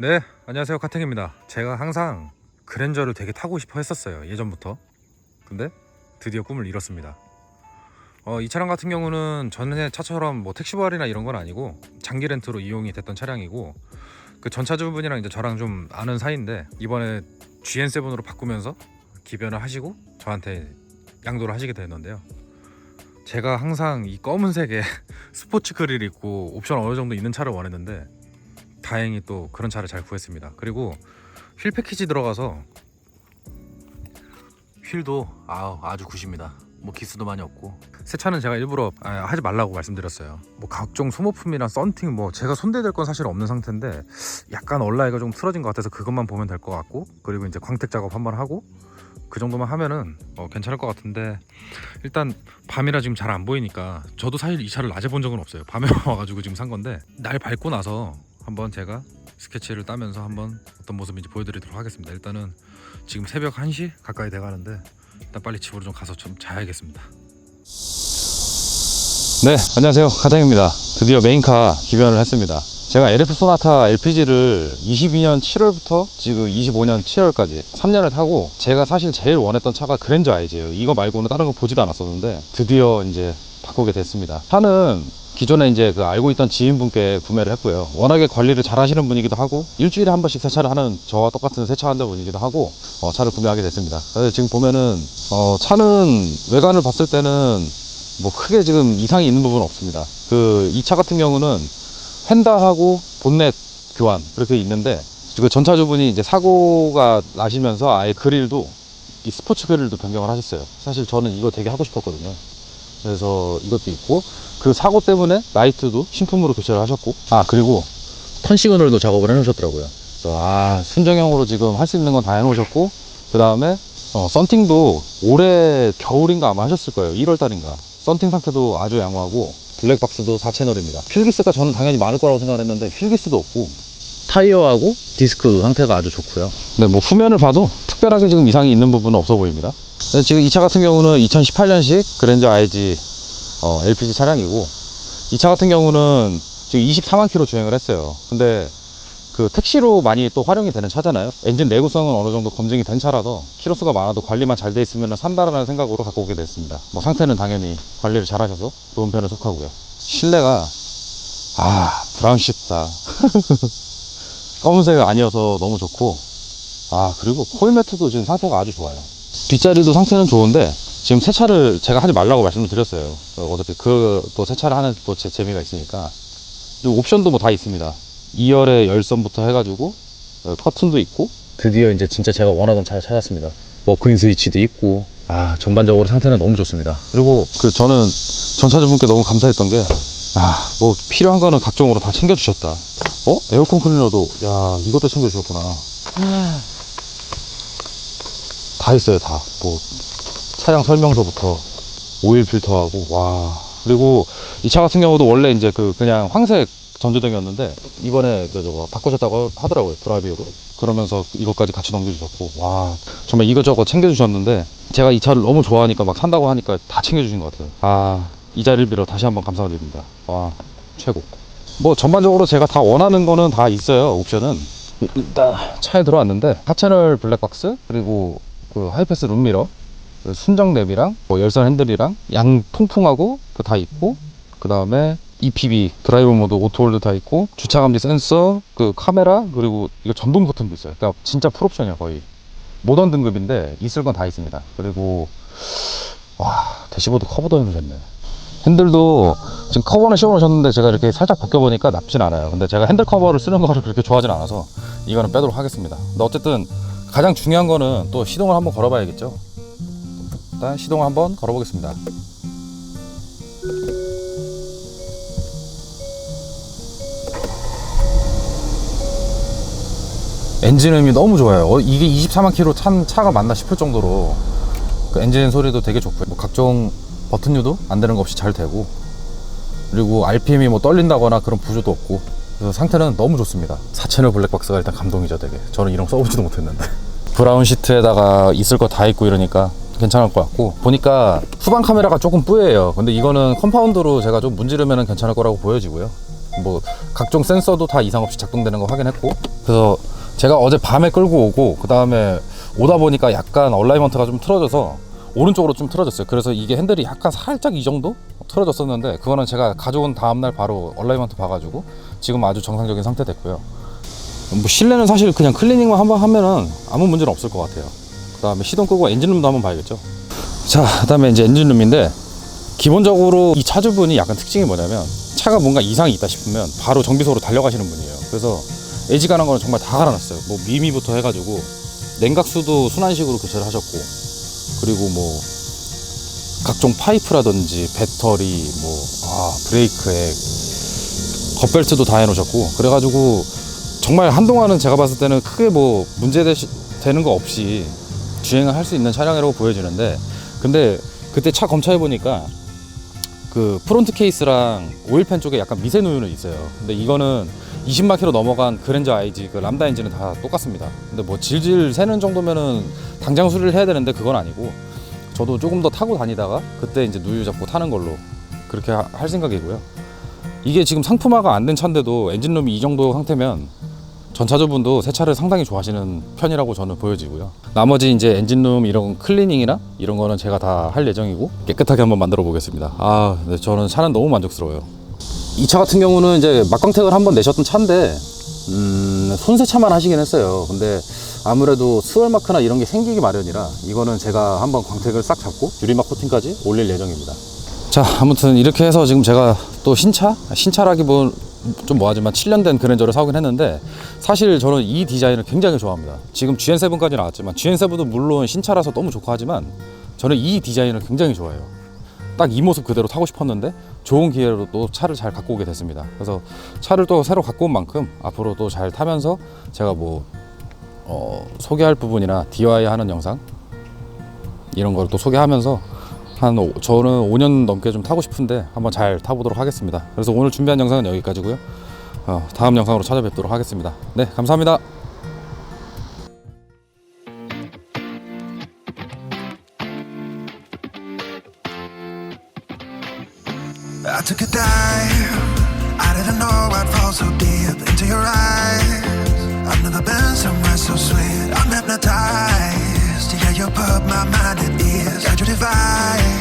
네, 안녕하세요. 카탱입니다. 제가 항상 그랜저를 되게 타고 싶어 했었어요. 예전부터. 근데 드디어 꿈을 이뤘습니다. 어, 이 차량 같은 경우는 전에 차처럼 뭐 택시 부활이나 이런 건 아니고 장기 렌트로 이용이 됐던 차량이고 그 전차주분이랑 이제 저랑 좀 아는 사이인데 이번에 GN7으로 바꾸면서 기변을 하시고 저한테 양도를 하시게 됐는데요. 제가 항상 이 검은색의 스포츠 그릴 있고 옵션 어느 정도 있는 차를 원했는데 다행히 또 그런 차를 잘 구했습니다. 그리고 휠 패키지 들어가서 휠도 아, 아주 굿입니다. 뭐 기스도 많이 없고 새 차는 제가 일부러 아, 하지 말라고 말씀드렸어요. 뭐 각종 소모품이랑 썬팅 뭐 제가 손대될 건 사실 없는 상태인데 약간 얼라이가 좀 틀어진 것 같아서 그것만 보면 될 것 같고 그리고 이제 광택 작업 한번 하고 그 정도만 하면은 어, 괜찮을 것 같은데 일단 밤이라 지금 잘 안 보이니까 저도 사실 이 차를 낮에 본 적은 없어요. 밤에 와가지고 지금 산 건데 날 밝고 나서 한번 제가 스케치를 따면서 한번 어떤 모습인지 보여드리도록 하겠습니다. 일단은 지금 새벽 1시 가까이 돼가는데 일단 빨리 집으로 좀 가서 좀 자야겠습니다. 네, 안녕하세요. 가장입니다. 드디어 메인카 기변을 했습니다. 제가 LF 소나타 LPG를 22년 7월부터 지금 25년 7월까지 3년을 타고 제가 사실 제일 원했던 차가 그랜저 IG예요. 이거 말고는 다른 거 보지도 않았었는데 드디어 이제 바꾸게 됐습니다. 차는 기존에 이제 그 알고 있던 지인분께 구매를 했고요. 워낙에 관리를 잘 하시는 분이기도 하고 일주일에 한 번씩 세차를 하는 저와 똑같은 세차하는 분이기도 하고 어, 차를 구매하게 됐습니다. 지금 보면은 어, 차는 외관을 봤을 때는 뭐 크게 지금 이상이 있는 부분은 없습니다. 그 이 차 같은 경우는 휀다하고 본넷 교환 그렇게 있는데 그 전차주분이 이제 사고가 나시면서 아예 그릴도 이 스포츠 그릴도 변경을 하셨어요. 사실 저는 이거 되게 하고 싶었거든요. 그래서 이것도 있고 그 사고 때문에 라이트도 신품으로 교체를 하셨고 아 그리고 턴 시그널도 작업을 해놓으셨더라고요. 그래서 아 순정형으로 지금 할 수 있는 건 다 해놓으셨고 그 다음에 어, 썬팅도 올해 겨울인가 아마 하셨을 거예요. 1월 달인가. 썬팅 상태도 아주 양호하고 블랙박스도 4채널입니다. 휠기스가 저는 당연히 많을 거라고 생각했는데 휠기스도 없고 타이어하고 디스크 상태가 아주 좋고요. 근데 뭐 후면을 봐도 특별하게 지금 이상이 있는 부분은 없어 보입니다. 근데 지금 이 차 같은 경우는 2018년식 그랜저 IG 어, LPG 차량이고 이 차 같은 경우는 지금 24만 킬로 주행을 했어요. 근데 그 택시로 많이 또 활용이 되는 차잖아요. 엔진 내구성은 어느 정도 검증이 된 차라서 키로수가 많아도 관리만 잘 돼 있으면 산다라는 생각으로 갖고 오게 됐습니다. 뭐 상태는 당연히 관리를 잘 하셔서 좋은 편에 속하고요. 실내가 아 브라운 시트다. 검은색 아니어서 너무 좋고 아 그리고 코일 매트도 지금 상태가 아주 좋아요. 뒷자리도 상태는 좋은데 지금 세차를 제가 하지 말라고 말씀을 드렸어요. 어, 어차피 그또 세차를 하는 또 제 재미가 있으니까 옵션도 뭐 다 있습니다. 2열에 열선부터 해가지고 어, 커튼도 있고 드디어 이제 진짜 제가 원하던 차를 찾았습니다. 워크인 스위치도 있고 아 전반적으로 상태는 너무 좋습니다. 그리고 그 저는 전차주분께 너무 감사했던 게 아, 뭐 필요한 거는 각종으로 다 챙겨주셨다. 어? 에어컨 클리너도 야 이것도 챙겨주셨구나. 다 있어요 다. 뭐 차량 설명서부터 오일 필터하고 와. 그리고 이 차 같은 경우도 원래 이제 그 그냥 황색 전조등이었는데 이번에 그 저거 바꾸셨다고 하더라고요 브라비오로. 그러면서 이것까지 같이 넘겨주셨고 와. 정말 이것저것 챙겨주셨는데 제가 이 차를 너무 좋아하니까 막 산다고 하니까 다 챙겨주신 것 같아요. 아 이 자리를 빌어 다시 한번 감사드립니다. 와 최고 뭐 전반적으로 제가 다 원하는 거는 다 있어요 옵션은. 일단 차에 들어왔는데 4채널 블랙박스 그리고 그 하이패스 룸미러 그 순정 랩이랑 뭐 열선 핸들이랑 양 통풍하고 그 다 있고 그 다음에 EPB 드라이브 모드 오토홀드 다 있고 주차 감지 센서 그 카메라 그리고 이거 전동 버튼도 있어요. 그러니까 진짜 풀옵션이야 거의. 모던 등급인데 있을 건 다 있습니다. 그리고 와 대시보드 커버도 해놓으셨네 핸들도 지금 커버는 씌워놓으셨는데 제가 이렇게 살짝 벗겨보니까 나쁘진 않아요 근데 제가 핸들 커버를 쓰는 거를 그렇게 좋아하진 않아서 이거는 빼도록 하겠습니다 근데 어쨌든 가장 중요한 거는 또 시동을 한번 걸어봐야겠죠 일단 시동을 한번 걸어보겠습니다 엔진음이 너무 좋아요. 어, 이게 24만 킬로 탄 차가 맞나 싶을 정도로 그 엔진 소리도 되게 좋고요. 뭐 각종 버튼류도 안 되는 거 없이 잘 되고 그리고 RPM이 뭐 떨린다거나 그런 부조도 없고 그래서 상태는 너무 좋습니다. 4채널 블랙박스가 일단 감동이죠, 되게. 저는 이런 거 써보지도 못했는데 브라운 시트에다가 있을 거 다 있고 이러니까 괜찮을 것 같고 보니까 후방 카메라가 조금 뿌예요. 근데 이거는 컴파운드로 제가 좀 문지르면 괜찮을 거라고 보여지고요. 뭐 각종 센서도 다 이상 없이 작동되는 거 확인했고 그래서 제가 어제 밤에 끌고 오고 그 다음에 오다 보니까 약간 얼라이먼트가 좀 틀어져서 오른쪽으로 좀 틀어졌어요. 그래서 이게 핸들이 약간 살짝 이 정도 틀어졌었는데 그거는 제가 가져온 다음날 바로 얼라이먼트 봐가지고 지금 아주 정상적인 상태 됐고요. 뭐 실내는 사실 그냥 클리닝만 한번 하면은 아무 문제는 없을 것 같아요. 그 다음에 시동 끄고 엔진룸도 한번 봐야겠죠. 자, 그 다음에 이제 엔진룸인데 기본적으로 이 차주분이 약간 특징이 뭐냐면 차가 뭔가 이상이 있다 싶으면 바로 정비소로 달려가시는 분이에요. 그래서 애지간한 거는 정말 다 갈아놨어요. 뭐 미미부터 해가지고 냉각수도 순환식으로 교체를 하셨고 그리고 뭐 각종 파이프라든지 배터리 뭐 아, 브레이크액 겉벨트도 다 해놓으셨고 그래가지고 정말 한동안은 제가 봤을 때는 크게 뭐 문제 되는 거 없이 주행을 할 수 있는 차량이라고 보여지는데 근데 그때 차 검차해 보니까 그 프론트 케이스랑 오일팬 쪽에 약간 미세 누유는 있어요. 근데 이거는 20만 킬로 넘어간 그랜저 IG 그 람다 엔진은 다 똑같습니다. 근데 뭐 질질 새는 정도면은 당장 수리를 해야 되는데 그건 아니고 저도 조금 더 타고 다니다가 그때 이제 누유 잡고 타는 걸로 그렇게 하- 할 생각이고요. 이게 지금 상품화가 안 된 차인데도 엔진룸이 이 정도 상태면 전차주분도 새 차를 상당히 좋아하시는 편이라고 저는 보여지고요. 나머지 이제 엔진룸 이런 클리닝이나 이런 거는 제가 다 할 예정이고 깨끗하게 한번 만들어 보겠습니다. 아, 근데 저는 차는 너무 만족스러워요. 이 차 같은 경우는 이제 막광택을 한번 내셨던 차인데 음, 손세차만 하시긴 했어요. 근데 아무래도 스월 마크나 이런 게 생기기 마련이라 이거는 제가 한번 광택을 싹 잡고 유리막 코팅까지 올릴 예정입니다. 자, 아무튼 이렇게 해서 지금 제가 또 신차? 신차라기 뭐좀 뭐하지만 7년 된 그랜저를 사오긴 했는데 사실 저는 이 디자인을 굉장히 좋아합니다. 지금 GN7까지 나왔지만 GN7도 물론 신차라서 너무 좋고 하지만 저는 이 디자인을 굉장히 좋아해요. 딱 이 모습 그대로 타고 싶었는데 좋은 기회로 또 차를 잘 갖고 오게 됐습니다. 그래서 차를 또 새로 갖고 온 만큼 앞으로 또 잘 타면서 제가 뭐 어, 소개할 부분이나 DIY 하는 영상 이런 걸 또 소개하면서 한 오- 저는 5년 넘게 좀 타고 싶은데 한번 잘 타보도록 하겠습니다. 그래서 오늘 준비한 영상은 여기까지고요. 어, 다음 영상으로 찾아뵙도록 하겠습니다. 네, 감사합니다. I took a dive. I didn't know I'd fall so deep into your eyes. I've never been somewhere so sweet. I'm hypnotized. Yeah, you put my mind at ease. Got you divine.